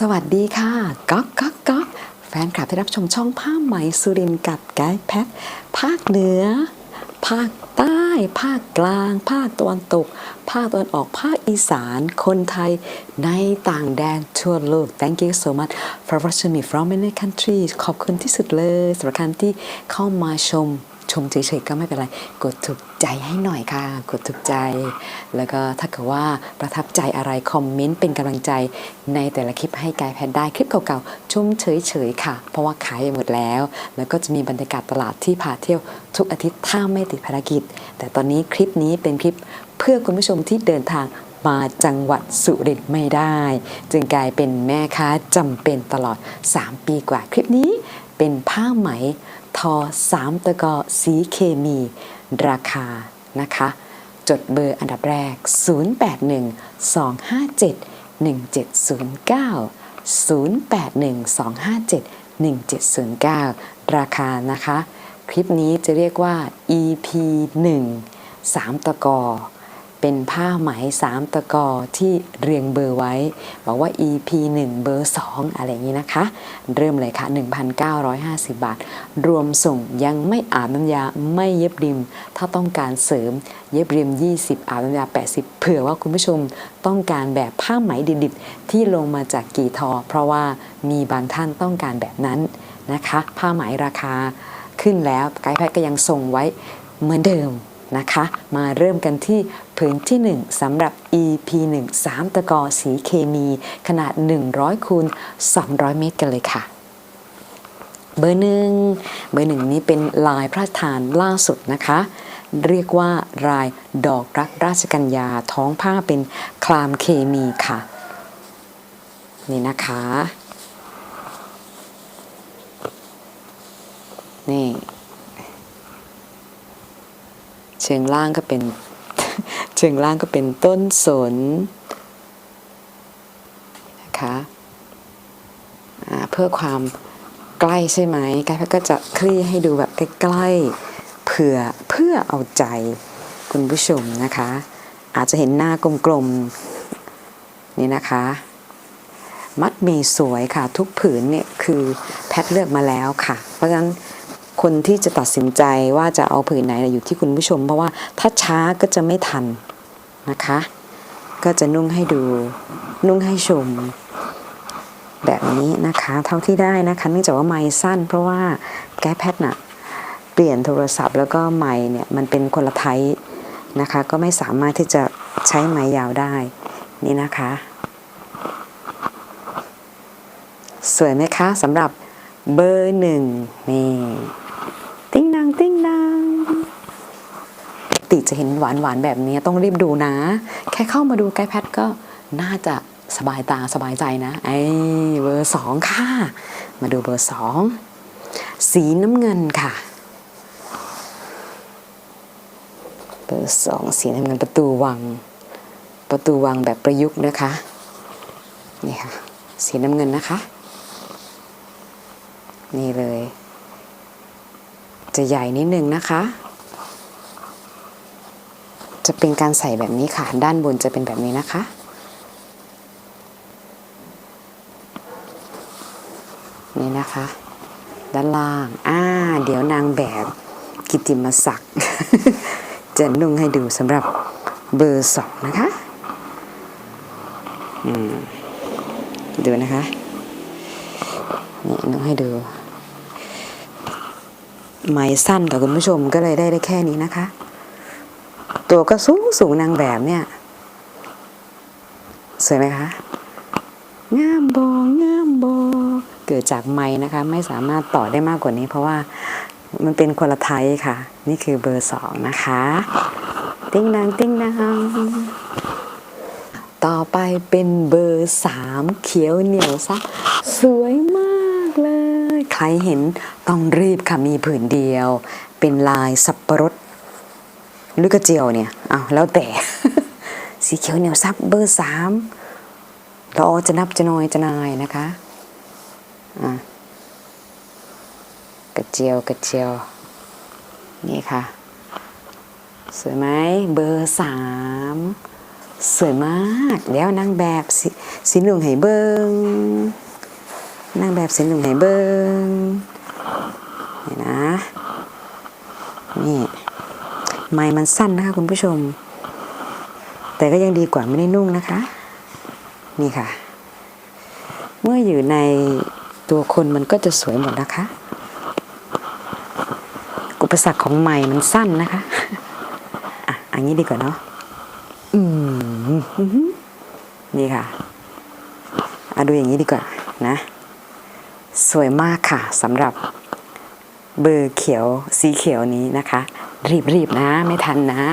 สวัสดีค่ะก๊อกก๊อกก๊อกแฟนคลับที่รับชมช่องผ้าไหมสุรินทร์กับไกด์แพทภาคเหนือ ภาคใต้ ภาคกลาง ภาคตะวันตก ภาคตะวันออกภาคอีสาน คนไทยในต่างแดนทั่วโลก Thank you so much for watching me from many countries ขอบคุณที่สุดเลยสำหรับการที่เข้ามาชม ชมเฉยๆก็ไม่เป็นไร กดถูกใจให้หน่อยค่ะ กดถูกใจ แล้วก็ถ้าเกิดว่าประทับใจอะไรคอมเมนต์เป็นกำลังใจในแต่ละคลิปให้กายแพทได้คลิปเก่าๆชมเฉยๆค่ะ เพราะว่าขายไปหมดแล้ว แล้วก็จะมีบรรยากาศตลาดที่พาเที่ยวทุกอาทิตย์ถ้าไม่ติดภารกิจ แต่ตอนนี้คลิปนี้เป็นคลิปเพื่อคุณผู้ชมที่เดินทางมาจังหวัดสุรินทร์ไม่ได้ จึงกลายเป็นแม่ค้าจำเป็นตลอด 3 ปีกว่าคลิปนี้ เป็นผ้าไหมทอ3ตะกอสีเคมี ราคานะคะ จดเบอร์อันดับแรก 0812571709ราคานะคะ คลิปนี้จะเรียกว่า EP 1 3ตะกอ เป็นผ้าไหม 3 ตะกอที่เรียงเบอร์ไว้ บอกว่า EP 1 เบอร์ 2 อะไรอย่างนี้นะคะ เริ่มเลยค่ะ 1,950 บาท รวมส่งยังไม่อาบน้ำยาไม่เย็บริม ถ้าต้องการเสริมเย็บริม 20 อาบน้ำยา 80 เผื่อว่าคุณผู้ชมต้องการแบบผ้าไหมดิบๆที่ลงมาจากกี่ทอ เพราะว่ามีบางท่านต้องการแบบนั้นนะคะ ผ้าไหมราคาขึ้นแล้วไกด์แพทก็ยังส่งไว้เหมือนเดิม นะคะ มาเริ่มกันที่ผืนที่ 1สำหรับ EP 1 3 ตะกอสีเคมีขนาด 100คูณ200 เมตรกันเลยค่ะ เบอร์หนึ่งเบอร์หนึ่งนี้เป็นลายพระทานล่าสุดนะคะเรียกว่าลายดอกรักราชกัญญาท้องผ้าเป็นคลามเคมีค่ะ นี่นะคะ นี่ เชิงล่างก็เป็น เชิงล่างก็เป็นต้นสนนะคะเพื่อความใกล้ใช่ไหมกายแพทย์ก็จะคลี่ให้ดูแบบใกล้ๆเผื่อเพื่อเอาใจคุณผู้ชมนะคะ อาจจะเห็นหน้ากลมๆนี่นะคะ มัดมีสวยค่ะทุกผืนเนี่ยคือแพทย์เลือกมาแล้วค่ะ เพราะฉะนั้น คนที่จะตัดสินใจว่าจะเอาผืนไหนนะอยู่ที่คุณผู้ชม เพราะว่าถ้าช้าก็จะไม่ทันนะคะ ก็จะนุ่งให้ดู นุ่งให้ชม แบบนี้นะคะ เท่าที่ได้นะคะเนื่องจากว่าไม้สั้น เพราะว่าแก้แพทย์น่ะเปลี่ยนโทรศัพท์แล้วก็ไม้เนี่ยมันเป็นคนละไทป์นะคะ ก็ไม่สามารถที่จะใช้ไม้ยาวได้นี่นะคะ สวยไหมคะสำหรับเบอร์หนึ่งนี่ติ้งนางติ้งนางปก ติจะเห็นหวานหวานแบบนี้ต้องรีบดูนะ แค่เข้ามาดูไกด์แพทก็น่าจะสบายตาสบายใจนะ ไอ้เบอร์สองค่ะ มาดูเบอร์สองสีน้ำเงินค่ะ เบอร์สองสีน้ำเงินประตูวัง ประตูวังแบบประยุกต์นะคะนี่ค่ะ สีน้ำเงินนะคะ นี่เลย จะใหญ่นิดนึงนะคะ จะเป็นการใส่แบบนี้ค่ะ ด้านบนจะเป็นแบบนี้นะคะ นี่นะคะ ด้านล่างอ่าเดี๋ยวนางแบบกิติมศักดิ์จะนุ่งให้ดูสำหรับเบอร์สองนะคะอืมดูนะคะ นี่นุ่งให้ดู ไม้สั้นแต่คุณผู้ชมก็เลยได้ได้แค่นี้นะคะ ตัวก็สูงสูงนางแบบเนี่ย สวยไหมคะงามโบงามโบเกิดจากไม้นะคะ ไม่สามารถต่อได้มากกว่านี้ เพราะว่ามันเป็นคนละไทยค่ะ นี่คือเบอร์สองนะคะ ติ้งนางติ้งนางต่อไปเป็นเบอร์สามเขียวเหนียวซักสวยมากเลย ใครเห็นต้องรีบค่ะมีผืนเดียว เป็นลายสับปะรด หรือกระเจียวเนี่ยเอาวแล้วแต่ สีเขียวเหนียวซับเบอร์สามเราจะนับจะนอยจะนายนะคะอะกระเจียวกระเจียว นี่ค่ะ สวยไหมเบอร์สามสวยมากแล้วนางแบบสสีเหลืองไหเบิงนางแบบสีเหลืองไหเบิงนี่นะนี่ ไม้มันสั้นนะคะ คุณผู้ชม แต่ก็ยังดีกว่าไม่ได้นุ่งนะคะ นี่ค่ะ เมื่ออยู่ในตัวคนมันก็จะสวยหมดนะคะ อุปสรรคของไม้มันสั้นนะคะ อะ อันนี้ดีกว่าเนาะอืมนี่ค่ะเอาดูอย่างนี้ดีกว่านะ สวยมากค่ะสำหรับเบอร์เขียวสีเขียวนี้นะคะ รีบๆนะ ไม่ทันนะ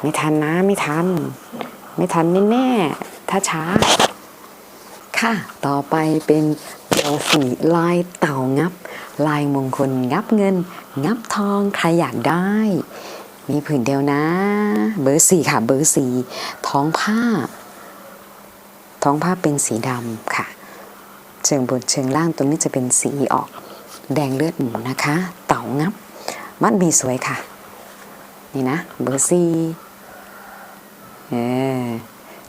ไม่ทันนะ ไม่ทัน ไม่ทันแน่ๆถ้าช้า ค่ะ ต่อไปเป็นตัวสีลายเต่างับ ลายมงคลงับเงิน งับทองใครอยากได้ มีผืนเดียวนะ เบอร์สี่ค่ะ เบอร์สี่ท้องผ้า ท้องผ้าเป็นสีดำค่ะ เชิงบนเชิงล่างตรงนี้จะเป็นสีออก แดงเลือดหมูนะคะ เต่างับมัดมีสวยค่ะ นี่นะ เบอร์สี่เออ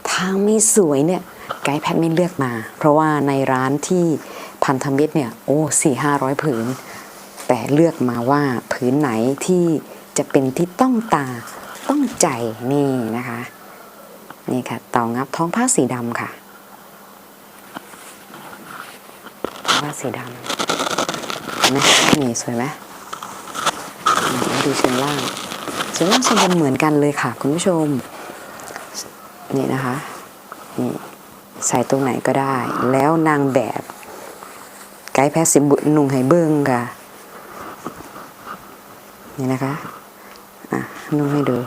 ถ้าไม่สวยเนี่ยไกด์แพทไม่เลือกมา เพราะว่าในร้านที่พันธมิตรเนี่ยโอ้สี่ห้าร้อยผืน แต่เลือกมาว่าผืนไหนที่จะเป็นที่ต้องตาต้องใจนี่นะคะ นี่ค่ะเต่างับท้องผ้าสีดำค่ะผ้าสีดำนไหมนี่สวยไหมดูเชิงล่าง เชิงล่างเชิงบนเหมือนกันเลยค่ะ คุณผู้ชม นี่นะคะนี่ใส่ตรงไหนก็ได้ แล้วนางแบบไกด์แพทย์สิบุนุ่งไห้เบิ้งค่ะ นี่นะคะอะนุ่งให้ดู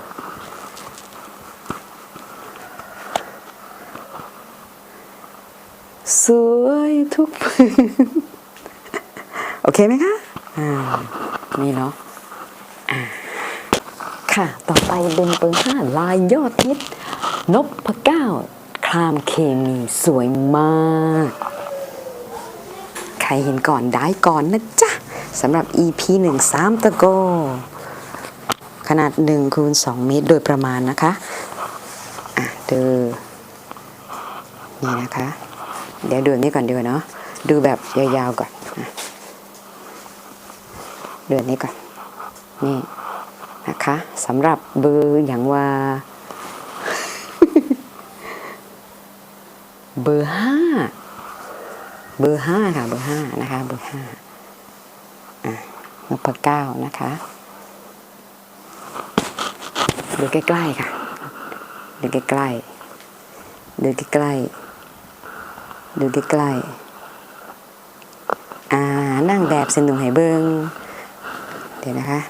สวยทุกผืนโอเคไหมคะ อ่า นี่เนาะ ค่ะ ต่อไปเป็นเบอร์ห้าลายยอดฮิตนพเก้าครามเคมีสวยมาก ใครเห็นก่อนได้ก่อนนะจ๊ะสำหรับ EP 1 3ตะโก ขนาด1คูณ2เมตรโดยประมาณนะคะ อะดูนี่นะคะ เดี๋ยวดูนี้ก่อนดีกว่าเนาะดูแบบยาวๆก่อนนะดูอันนี้ก่อนนี่ นะคะสำหรับเบอร์อย่างว่า เบอร์ห้าเบอร์ห้าค่ะเบอร์ห้านะคะเบอร์ห้าอะนพเก้านะคะดูใกล้ๆค่ะดูใกล้ๆดูใกล้ๆดูใกล้ๆอ่านั่งแบบเส้นหนุ่งไหเบิงเดี๋ยวนะคะ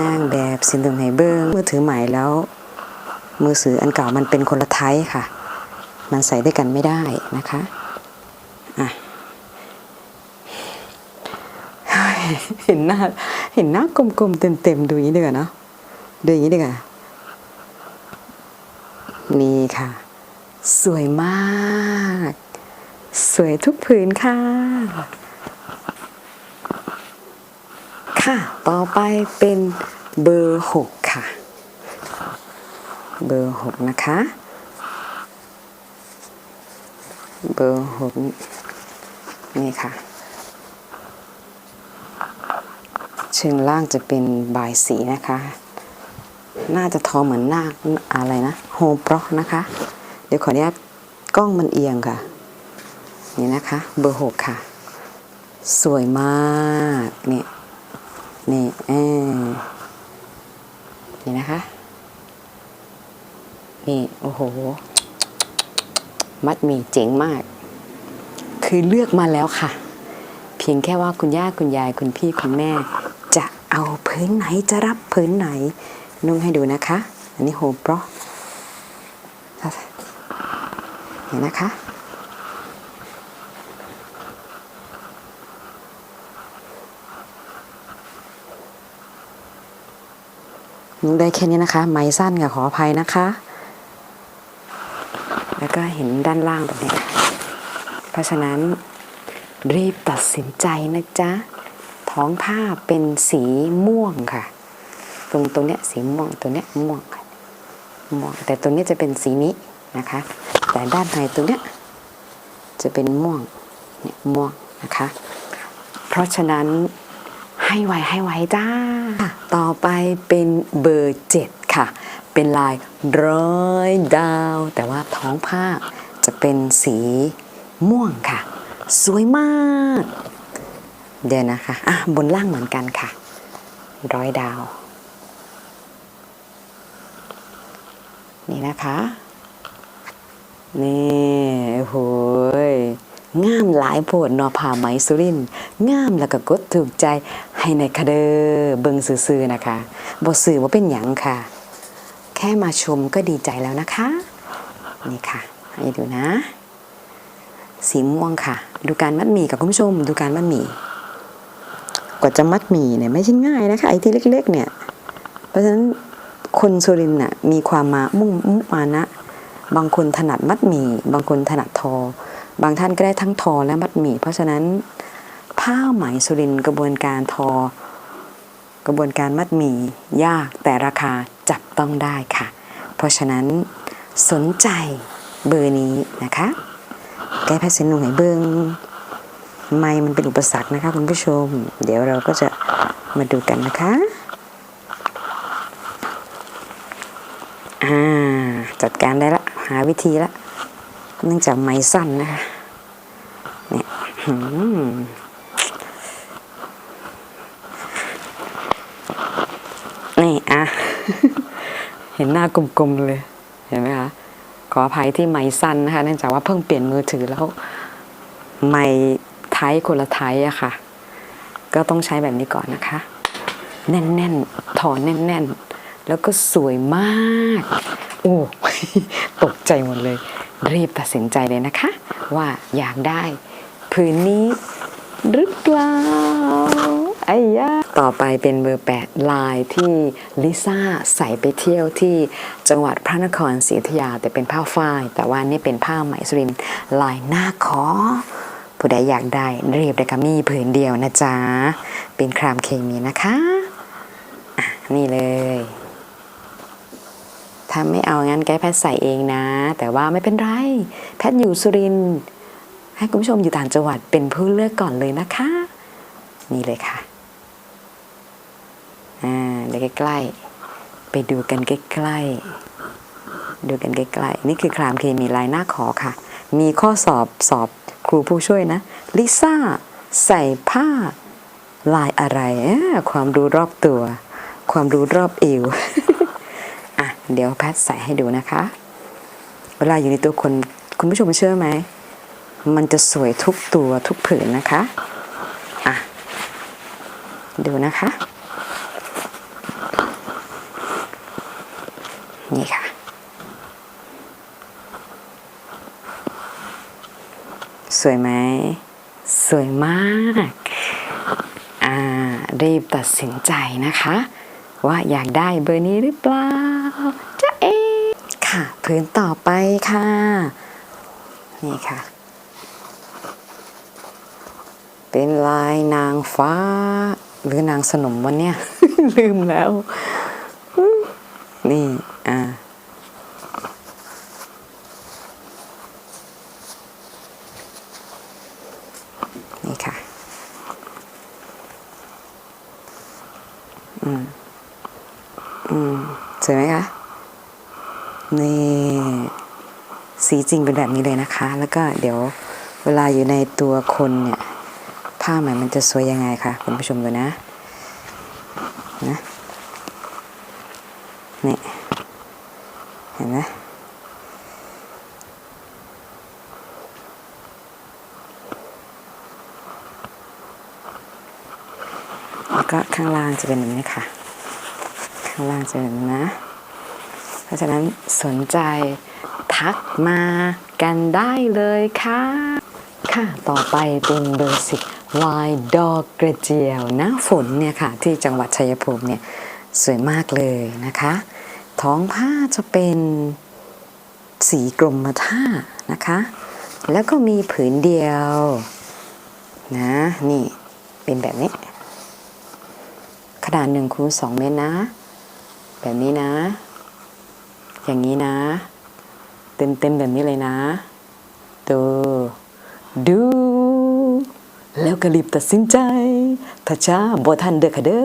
นั่งแบบส้นหนุ่งไหเบิ้งมือถือใหม่แล้ว มือถืออันเก่ามันเป็นคนละไทป์ค่ะ มันใส่ด้วยกันไม่ได้นะคะอะเห็นหน้าเห็นหน้ากลมๆเต็มๆดูอย่างนี้ดีกว่าเนาะดูอย่างนี้ดีกว่านี่ค่ะ สวยมาก สวยทุกผืนค่ะ ค่ะ ต่อไปเป็นเบอร์หกค่ะ เบอร์หกนะคะ เบอร์หกนี่ค่ะ เชิงล่างจะเป็นบายสีนะคะ น่าจะทอเหมือนนาคอะไรนะ โฮมโปรนะคะ เดี๋ยวขออนุญาตกล้องมันเอียงค่ะ นี่นะคะ เบอร์หกค่ะ สวยมาก เนี่ย นี่เออนี่นะคะ นี่โอ้โห มัดมีเจ๋งมาก คือเลือกมาแล้วค่ะ เพียงแค่ว่าคุณย่าคุณยายคุณพี่คุณแม่ จะเอาพื้นไหนจะรับพื้นไหน นุ่งให้ดูนะคะ อันนี้โฮมโปรเห็นนะคะ นุ่งได้แค่นี้นะคะ ไม้สั้นค่ะขออภัยนะคะ แล้วก็เห็นด้านล่างแบบนี้ เพราะฉะนั้นรีบตัดสินใจนะจ๊ะ ท้องผ้าเป็นสีม่วงค่ะ ตรงตรงเนี้ยสีม่วงตัวเนี้ยม่วงค่ะม่วงแต่ตัวนี้จะเป็นสีนี้นะคะ แต่ด้านในตัวเนี้ยจะเป็นม่วงเนี่ยม่วงนะคะ เพราะฉะนั้นให้ไวให้ไวจ้า ต่อไปเป็นเบอร์เจ็ดค่ะ เป็นลายร้อยดาว แต่ว่าท้องผ้าจะเป็นสีม่วงค่ะ สวยมาก เดี๋ยวนะคะ อะ บนล่างเหมือนกันค่ะ ร้อยดาว นี่นะคะนี่โหยงามหลายโพดนอผ่าไหมสุรินงามแล้วก็กดถูกใจ ให้ในคาเดอเบิงซื่อๆนะคะบ่สื่อว่าเป็นหยังค่ะ แค่มาชมก็ดีใจแล้วนะคะ นี่ค่ะ ให้ดูนะ สีม่วงค่ะ ดูการมัดหมี่กับคุณผู้ชม ดูการมัดหมี่กว่าจะมัดหมี่เนี่ยไม่ใช่ง่ายนะคะไอ้ที่เล็ก ๆ เนี่ย เพราะฉะนั้นคนสุรินทร์น่ะมีความมามุ่งมุมานะ บางคนถนัดมัดหมี่ บางคนถนัดทอ บางท่านก็ได้ทั้งทอและมัดหมี่ เพราะฉะนั้น ผ้าไหมสุรินกระบวนการทอ กระบวนการมัดหมี่ยากแต่ราคาจับต้องได้ค่ะ เพราะฉะนั้นสนใจเบอร์นี้นะคะ แก้แพ้เส้นหนุ่งให้เบิงไม่มันเป็นอุปสรรคนะคะคุณผู้ชม เดี๋ยวเราก็จะมาดูกันนะคะอ่าจัดการได้ละ หาวิธีละ เนื่องจากไม้สั้นนะคะเนี่ยหืมนี่ อะเห็นหน้ากลมๆเลย เห็นไหมคะ ขออภัยที่ไม้สั้นนะคะเนื่องจากว่าเพิ่งเปลี่ยนมือถือแล้ว ไม้ไทยคนละไทยอะค่ะ ก็ต้องใช้แบบนี้ก่อนนะคะ แน่นๆถอนแน่นๆ แล้วก็สวยมาก โอ้ตกใจหมดเลย รีบตัดสินใจเลยนะคะ ว่าอยากได้ ผืนนี้หรือเปล่า ไอ้ยาต่อไปเป็นเบอร์ 8 ลายที่ลิซ่าใส่ไปเที่ยวที่จังหวัดพระนครศรีอยุธยาแต่เป็นผ้าฝ้าย แต่ว่านี่เป็นผ้าไหมสุรินลายหน้าขอผู้ใดอยากได้เรียบเลยค่ะมีผืนเดียวนะจ๊ะ เป็นครามเคมีนะคะะนี่เลย ถ้าไม่เอางั้นแกแพทใส่เองนะ แต่ว่าไม่เป็นไร แพทอยู่สุรินให้คุณผู้ชมอยู่ต่างจังหวัดเป็นผู้เลือกก่อนเลยนะคะ นี่เลยค่ะ อ่าเดี๋ยวใกล้ๆ ไปดูกันใกล้ๆ ดูกันใกล้ๆ นี่คือครามเคมีลายหน้าขอค่ะ มีข้อสอบสอบครูผู้ช่วยนะ ลิซ่า ใส่ผ้า ลายอะไร ความรู้รอบตัว ความรู้รอบเอวอะ เดี๋ยวแพทย์ใส่ให้ดูนะคะ เวลาอยู่ในตัวคนคุณผู้ชมเชื่อไหม มันจะสวยทุกตัวทุกผืนนะคะ อะ ดูนะคะ นี่ค่ะ สวยไหม สวยมาก อ่า รีบตัดสินใจนะคะ ว่าอยากได้เบอร์นี้หรือเปล่าจะเอค่ะ พื้นต่อไปค่ะ นี่ค่ะ เป็นลายนางฟ้า หรือนางสนมวันเนี้ยลืมแล้ว นี่ค่ะ อืม อืมสวยไหมคะ นี่ สี จริงเป็นแบบนี้เลยนะคะ แล้วก็เดี๋ยวเวลาอยู่ในตัวคนเนี่ยผ้าไหมมันจะสวยยังไงคะคุณผู้ชมดูนะนะนี่เห็นไหมแล้วก็ข้างล่างจะเป็นแบบนี้ค่ะ ข้างล่างจะเป็นนะ เพราะฉะนั้นสนใจ ทักมากันได้เลยค่ะ ค่ะ ต่อไปเป็นเบอร์สิบลายดอกกระเจียวหน้าฝนเนี่ยค่ะ ที่จังหวัดชัยภูมิเนี่ยสวยมากเลยนะคะ ท้องผ้าจะเป็นสีกรมท่านะคะ แล้วก็มีผืนเดียวนะนี่เป็นแบบนี้ ขนาดหนึ่งคูณสองเมตรนะ แบบนี้นะ อย่างนี้นะ เต็มเต็มๆแบบนี้เลยนะดูดู แล้วก็รีบตัดสินใจถ้าช้าบ่ทันเด้อค่ะเด้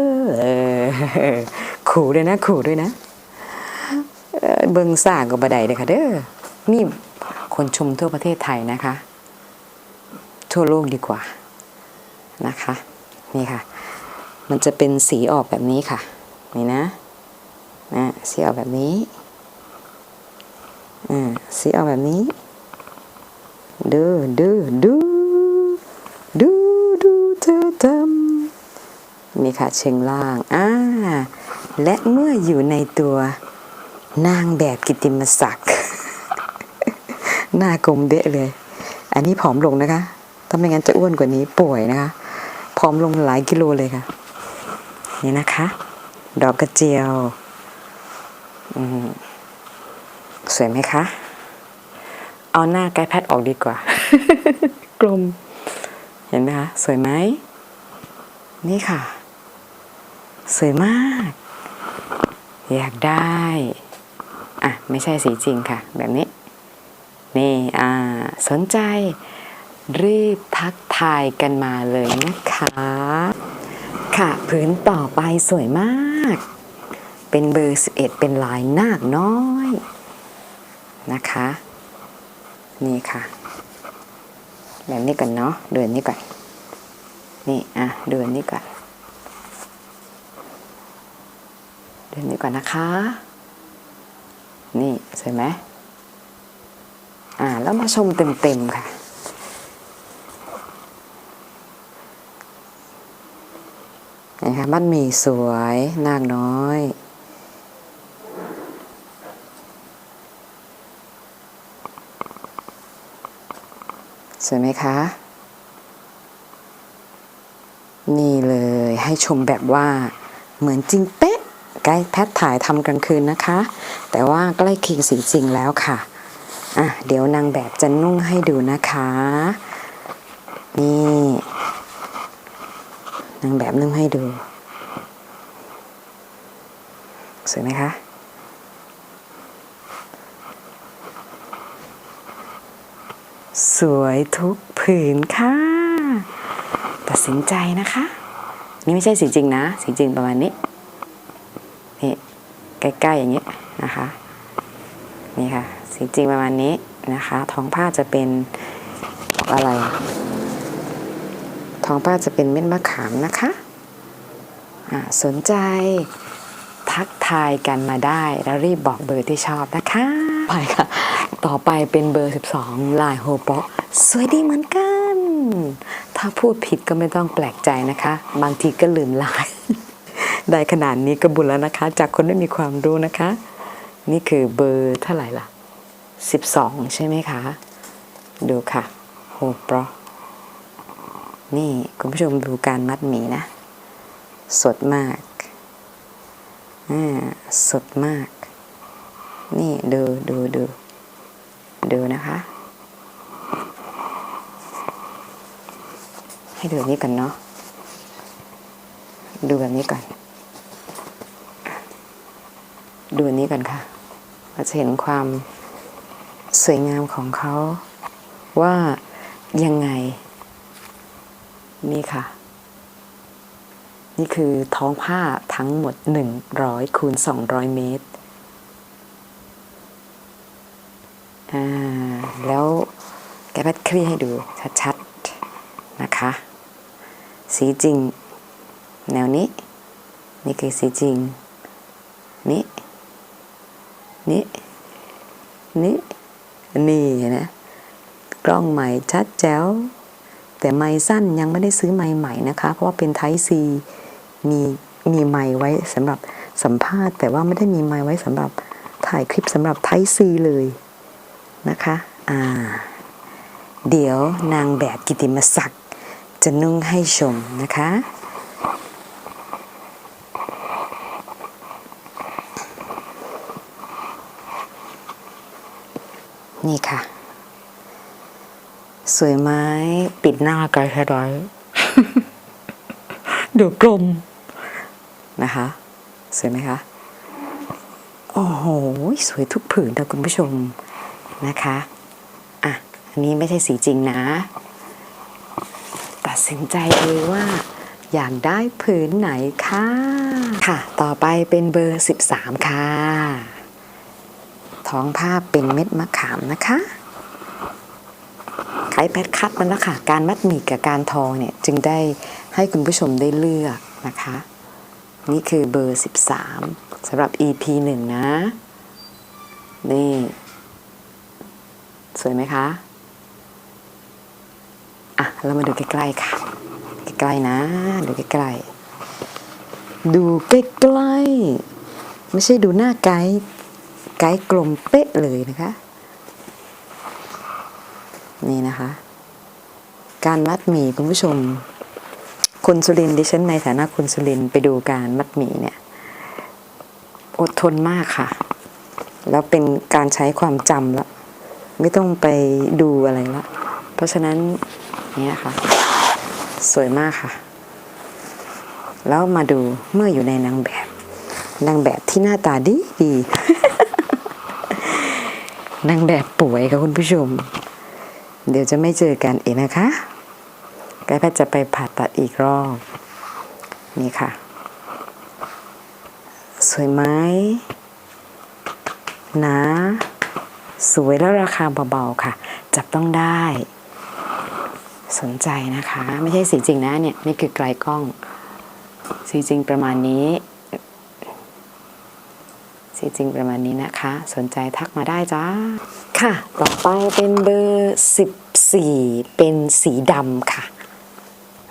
อขู่ด้วยนะขู่ด้วยนะเอ่อเบิงสร้างก็บ่ได้เด้อค่ะเด้อนี่คนชมทั่วประเทศไทยนะคะ ทั่วโลกดีกว่านะคะ นี่ค่ะ มันจะเป็นสีออกแบบนี้ค่ะ นี่นะนะสีออกแบบนี้ อ่าสีออกแบบนี้ดูดูดูดูดูเธอทำนี่ค่ะเชิงล่างอ่าและเมื่ออยู่ในตัวนางแบบกิตติมศักดิ์หน้ากลมเดะเลย อันนี้ผอมลงนะคะ ถ้าไม่งั้นจะอ้วนกว่านี้ป่วยนะคะ ผอมลงหลายกิโลเลยค่ะ นี่นะคะ ดอกกระเจียว อืม สวยไหมคะ เอาหน้าไกด์แพดออกดีกว่า กลม เห็นไหมคะ สวยไหม นี่ค่ะ สวยมาก อยากได้ อะ ไม่ใช่สีจริงค่ะ แบบนี้ นี่อ่า สนใจ รีบทักทายกันมาเลยนะคะ ค่ะผืนต่อไปสวยมาก เป็นเบอร์ 11 เป็นลายนาคน้อย นะคะ นี่ค่ะ แบบนี้ก่อนเนาะเดือนนี้ก่อน นี่อะเดือนนี้ก่อนเดือนนี้ก่อนนะคะ นี่สวยไหมอ่าแล้วมาชมเต็มๆค่ะนะคะมัดหมี่สวย นากน้อย วยไหมคะ นี่เลยให้ชมแบบว่าเหมือนจริงเป๊ะไกด์แพทถ่ายทำกลางคืนนะคะ แต่ว่าใกล้เคียงสีจริงแล้วค่ะอะ เดี๋ยวนางแบบจะนุ่งให้ดูนะคะ นี่นางแบบนึ่งให้ดู สวยไหมคะ วยทุกผืนค่ะ ตัดสินใจนะคะ นี่ไม่ใช่สีจริงนะ สีจริงประมาณนี้ นี่ใกล้ๆอย่างเงี้ยนะคะ นี่ค่ะ สีจริงประมาณนี้นะคะ ท้องผ้าจะเป็นอะไร ท้องผ้าจะเป็นเม็ดมะขามนะคะอ่าสนใจทักทายกันมาได้ แล้วรีบบอกเบอร์ที่ชอบนะคะ ไปค่ะ ต่อไปเป็นเบอร์ 12 ลายโฮปะ สวยดีเหมือนกัน ถ้าพูดผิดก็ไม่ต้องแปลกใจนะคะ บางทีก็ลืมลาย ได้ขนาดนี้ก็บุญแล้วนะคะ จากคนไม่มีความรู้นะคะ นี่คือเบอร์เท่าไหร่ล่ะ 12 ใช่ไหมคะ ดูค่ะโฮโปะนี่คุณผู้ชมดูการมัดหมีนะ สดมากอ่าสดมาก นี่ดูดูดูดูนะคะ ให้ดูนี้ก่อนเนาะ ดูแบบนี้ก่อน ดูอันนี้ก่อนค่ะ เราจะเห็นความสวยงามของเขาว่ายังไง นี่ค่ะ นี่คือท้องผ้าทั้งหมด 100คูณ200 เมตร อ่า แล้วแกแพทคลี่ให้ดูชัดๆ นะคะ สีจริง แนวนี้ นี่คือสีจริง นี่ นี่ นี่นี่เห็นะกล้องใหม่ชัดแจ๋วแต่ไม้สั้นยังไม่ได้ซื้อไม้ใหม่นะคะ เพราะว่าเป็นไทซีมีมีไม้ไว้สำหรับสัมภาษณ์ แต่ว่าไม่ได้มีไม้ไว้สำหรับถ่ายคลิปสำหรับไทซีเลยนะคะ อ่า เดี๋ยวนางแบบกิติมศักดิ์ จะนุ่งให้ชมนะคะ นี่ค่ะ สวยไหมปิดหน้าไกลแค่ร้อยดูกลมนะคะ สวยไหมคะ โอ้โห สวยทุกผืนนะคุณผู้ชมนะคะ อะ อันนี้ไม่ใช่สีจริงนะ ตัดสินใจเลยว่า อยากได้ผืนไหนค่ะค่ะ ต่อไปเป็นเบอร์ 13 ค่ะ ท้องผ้าเป็นเม็ดมะขามนะคะไขแพทคัดมันแล้วค่ะ การมัดหมี่กับการทอเนี่ย จึงได้ให้คุณผู้ชมได้เลือกนะคะ นี่คือเบอร์ 13สำหรับ EP 1 นะ นี่ สวยไหมคะ เรามาดูใกล้ๆค่ะ ใกล้ๆนะ ดูใกล้ๆ ดูใกล้ๆ ไม่ใช่ดูหน้าไกด์ไกด์กลมเป๊ะเลยนะคะ นี่นะคะ การมัดหมี่คุณผู้ชมคนสุรินดิฉันในฐานะคนสุรินไปดูการมัดหมี่เนี่ย อดทนมากค่ะ แล้วเป็นการใช้ความจำละ ไม่ต้องไปดูอะไรละ เพราะฉะนั้น นี่ยค่ะสวยมากค่ะ แล้วมาดูเมื่ออยู่ในนางแบบ นางแบบที่หน้าตาดีดี นางแบบป่วยค่ะคุณผู้ชม เดี๋ยวจะไม่เจอกันอีกนะคะกล้แพทย์จะไปผ่าตัดอีกรอบ นี่ค่ะ สวยไหมนาสวยแล้วราคาเบาๆค่ะ จับต้องได้ สนใจนะคะ ไม่ใช่สีจริงนะเนี่ยนี่คือไกลกล้อง สีจริงประมาณนี้ สีจริงประมาณนี้นะคะ สนใจทักมาได้จ้าค่ะ ต่อไปเป็นเบอร์14 เป็นสีดำค่ะ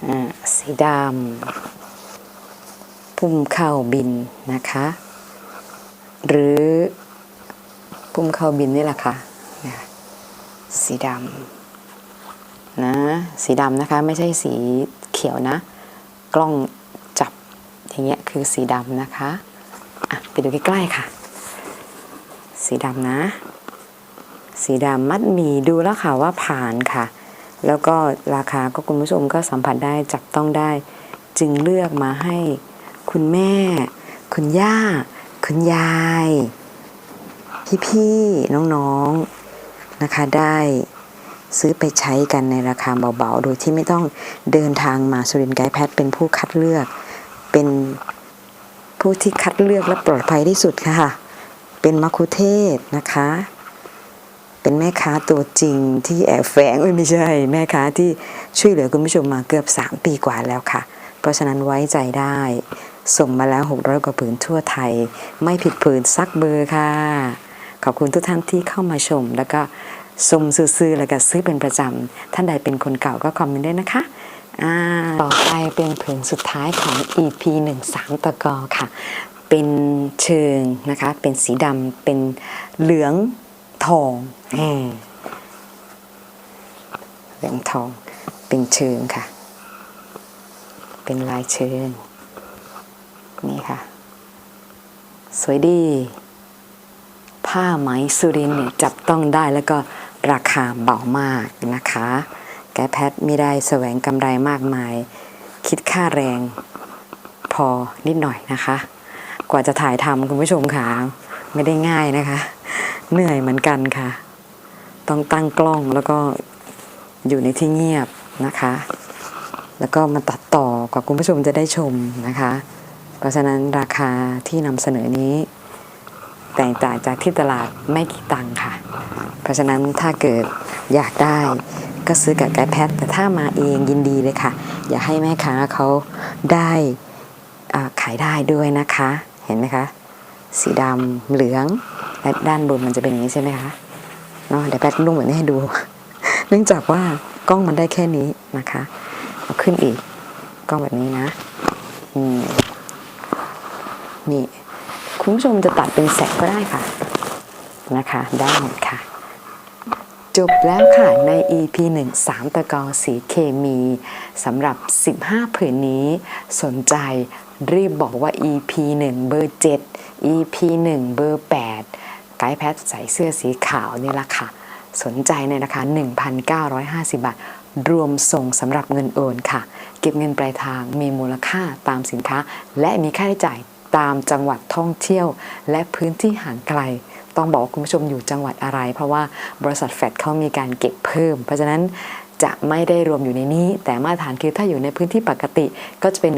อ่าสีดำพุ่มเข้าบินนะคะ หรือพุ่มเข้าบินนี่แหละค่ะเนี่ยสีดำ นะสีดำนะคะไม่ใช่สีเขียวนะ กล้องจับอย่างเงี้ยคือสีดำนะคะอะไปดูใกล้ๆค่ะ สีดำนะ สีดำมัดหมีดูแล้วค่ะว่าผ่านค่ะ แล้วก็ราคาก็คุณผู้ชมก็สัมผัสได้จับต้องได้ จึงเลือกมาให้คุณแม่ คุณย่า คุณยาย พี่ๆน้องๆนะคะได้ ซื้อไปใช้กันในราคาเบาๆ โดยที่ไม่ต้องเดินทางมาสุรินไกด์แพทย์เป็นผู้คัดเลือก เป็นผู้ที่คัดเลือกและปลอดภัยที่สุดค่ะ เป็นมัคคุเทศก์นะคะ เป็นแม่ค้าตัวจริงที่แอบแฝงไม่ใช่ แม่ค้าที่ช่วยเหลือคุณผู้ชมมาเกือบ 3 ปีกว่าแล้วค่ะ เพราะฉะนั้นไว้ใจได้ ส่งมาแล้ว 600 กว่าผืนทั่วไทย ไม่ผิดผืนซักเบอร์ค่ะ ขอบคุณทุกท่านที่เข้ามาชมแล้วก็ ชมซื้อๆแล้วก็ซื้อเป็นประจำท่านใดเป็นคนเก่าก็คอมเมนต์ด้วยนะคะอ่าต่อไปเป็นผืนสุดท้ายของ EP 1 3ตะกอค่ะ เป็นเชิงนะคะ เป็นสีดำเป็นเหลืองทองแหมเหลืองทอง เป็นเชิงค่ะ เป็นลายเชิง นี่ค่ะ สวยดี ผ้าไหมสุรินทร์เนี่ยจับต้องได้แล้วก็ ราคาเบามากนะคะ แกแพทย์ไม่ได้แสวงกำไรมากมาย คิดค่าแรงพอนิดหน่อยนะคะ กว่าจะถ่ายทำคุณผู้ชมค่ะไม่ได้ง่ายนะคะ เหนื่อยเหมือนกันค่ะ ต้องตั้งกล้องแล้วก็อยู่ในที่เงียบนะคะ แล้วก็มาตัดต่อกว่าคุณผู้ชมจะได้ชมนะคะ เพราะฉะนั้นราคาที่นำเสนอนี้ แตกต่างจากที่ตลาดไม่กี่ตังค์ค่ะ เพราะฉะนั้นถ้าเกิดอยากได้ก็ซื้อกับไกด์แพทแต่ถ้ามาเองยินดีเลยค่ะ อย่าให้แม่ค้าเขาได้ขายได้ด้วยนะคะ เห็นไหมคะ สีดำเหลืองและด้านบนมันจะเป็นอย่างนี้ใช่ไหมคะเนาะเดี๋ยวแพทนุ่งเหมือนนี้ให้ดู เนื่องจากว่ากล้องมันได้แค่นี้นะคะเอาขึ้นอีกกล้องแบบนี้นะ อืมนี่ คุณผู้ชมจะตัดเป็นแสกก็ได้ค่ะนะคะได้หมดค่ะ จบแล้วค่ะใน EP 1 3ตะกอสีเคมีสำหรับ 15 ผืนนี้สนใจรีบบอกว่า EP 1 เบอร์ 7 EP 1 เบอร์ 8 ไกด์แพทใส่เสื้อสีขาวนี่ละค่ะ สนใจในราคา 1,950 บาท รวมส่งสำหรับเงินโอนค่ะ เก็บเงินปลายทางมีมูลค่าตามสินค้า และมีค่าใช้จ่าย ตามจังหวัดท่องเที่ยว และพื้นที่ห่างไกล ต้องบอกว่าคุณผู้ชมอยู่จังหวัดอะไร เพราะว่าบริษัทแฟดเขามีการเก็บเพิ่ม เพราะฉะนั้นจะไม่ได้รวมอยู่ในนี้ แต่มาตรฐานคือถ้าอยู่ในพื้นที่ปกติก็จะเป็น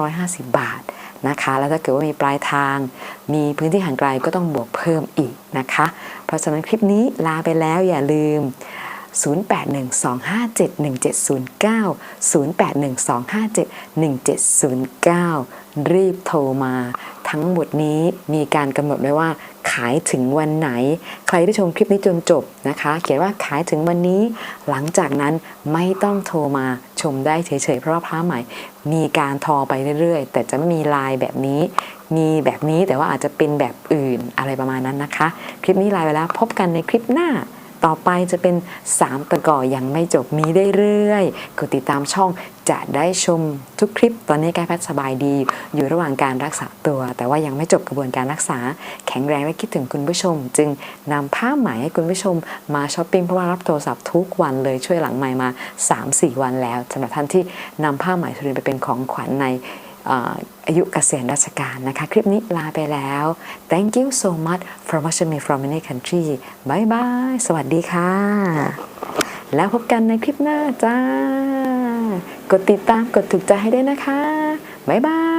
1,950 บาทนะคะแล้วถ้าเกิดว่ามีปลายทาง มีพื้นที่ห่างไกลก็ต้องบวกเพิ่มอีกนะคะ เพราะฉะนั้นคลิปนี้ลาไปแล้วอย่าลืม 0812571709 0812571709 รีบโทรมา ทั้งหมดนี้มีการกำหนดไว้ว่า ขายถึงวันไหน ใครที่ชมคลิปนี้จนจบนะคะ เขียนว่าขายถึงวันนี้ หลังจากนั้นไม่ต้องโทรมาชมได้เฉยๆเพราะว่าใหม่ มีการทอไปเรื่อยๆ แต่จะไม่มีลายแบบนี้ มีแบบนี้แต่ว่าอาจจะเป็นแบบอื่นอะไรประมาณนั้นนะคะ คลิปนี้ลาไปแล้วพบกันในคลิปหน้า ต่อไปจะเป็น 3 ตะก่อยังไม่จบมีได้เรื่อยกดติดตามช่องจะได้ชมทุกคลิป ตอนนี้กายแพทย์สบายดี อยู่ระหว่างการรักษาตัว แต่ว่ายังไม่จบกระบวนการรักษา แข็งแรงและคิดถึงคุณผู้ชม จึงนำผ้าไหมให้คุณผู้ชม มาช้อปปิ้งเพราะว่ารับโทรศัพท์ทุกวันเลยช่วยหลังใหม่มา 3-4 วันแล้วสำหรับท่านที่นำผ้าไหมสุรินไปเป็นของขวัญใน อายุเกษียณราชการนะคะ คลิปนี้ลาไปแล้ว thank you so much for watching me from many country bye bye สวัสดีค่ะ แล้วพบกันในคลิปหน้าจ้า กดติดตามกดถูกใจให้ด้วยนะคะบ๊ายบาย